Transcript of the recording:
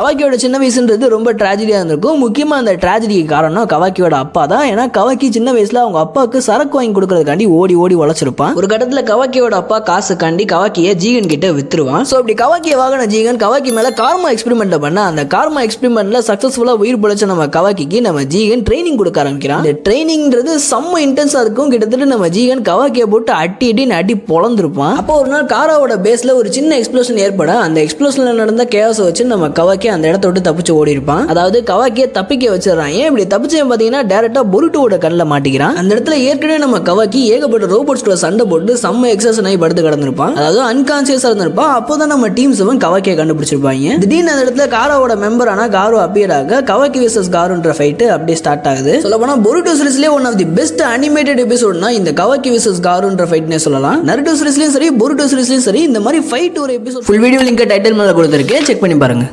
கவாக்கியோட சின்ன வயசுன்றது ரொம்ப ட்ராஜடியாக இருந்திருக்கும். முக்கியமாக அந்த ட்ராஜடிக்கு காரணம் கவாக்கியோட அப்பா தான். ஏன்னா கவாக்கி சின்ன வயசில் அவங்க அப்பாவுக்கு சரக்கு வாங்கி கொடுக்கறதுக்காண்டி ஓடி ஓடி உழைச்சிருப்பான். ஒரு கட்டத்தில் கவாக்கியோட அப்பா காசுக்காண்டி கவாக்கியை ஜீகன் கிட்ட வித்துருவான். ஸோ அப்படி கவாக்கியை வாங்கின ஜீகன் கவாக்கி மேலே கார்மா எக்ஸ்பெரிமெண்ட்டை பண்ண அந்த கார்மா எக்ஸ்பெரிமெண்ட்டில் சக்ஸஸ்ஃபுல்லாக உயிர் பிழைச்ச நம்ம கவாக்கிக்கு நம்ம ஜீகன் ட்ரைனிங் கொடுக்க ஆரம்பிக்கிறான். இந்த ட்ரைனிங்ன்றது செம்ம இன்டென்ஸாக இருக்கும். கிட்டத்தட்ட நம்ம ஜீகன் கவாக்கியை போட்டு அட்டி அடின்னு அடி பொழந்திருப்பான். அப்போ ஒரு நாள் காராவோட பேஸில் ஒரு சின்ன எக்ஸ்ப்ளோஷன் ஏற்பட அந்த எக்ஸ்ப்ளோஷனில் நடந்த கேஸை வச்சு நம்ம கவாக்கி கவாக்கி அந்த இடத்த விட்டு தப்பிச்சு ஓடி இருப்பான் அதாவது கவாக்கியை தப்பிக்க வச்சிடறான். ஏன் இப்படி தப்பிச்சவன் பார்த்தீங்கன்னா டேரக்டா பொருட்டோட கண்ணில் மாட்டிக்கிறான். அந்த இடத்துல ஏற்கனவே நம்ம கவாக்கி ஏகப்பட்ட ரோபோட்ஸ் கூட சண்டை போட்டு செம்ம எக்ஸசன் ஆகி படுத்து கிடந்திருப்பான். அதாவது அன்கான்சியஸாக இருந்திருப்பான். அப்போதான் நம்ம டீம் செவன் கவாக்கியை கண்டுபிடிச்சிருப்பாங்க. திடீர்னு அந்த இடத்துல காரோட மெம்பர் ஆனா காரோ அப்பியர் ஆக கவாக்கி விசஸ் காரோன்ற ஃபைட் அப்படியே ஸ்டார்ட் ஆகுது. சொல்ல போனா Boruto சீரிஸ்லேயே one of the best animated எபிசோட்னா இந்த கவாக்கி விசஸ் காரோன்ற ஃபைட்னே சொல்லலாம். நருட்டோ சீரிஸ்லயும் சரி பொருட்டோ சீரிஸ்லயும் சரி இந்த மாதிரி ஃபைட் ஒரு episode full video link title மேல கொடுத்துருக்கேன். செக் பண்ணி பாருங்க.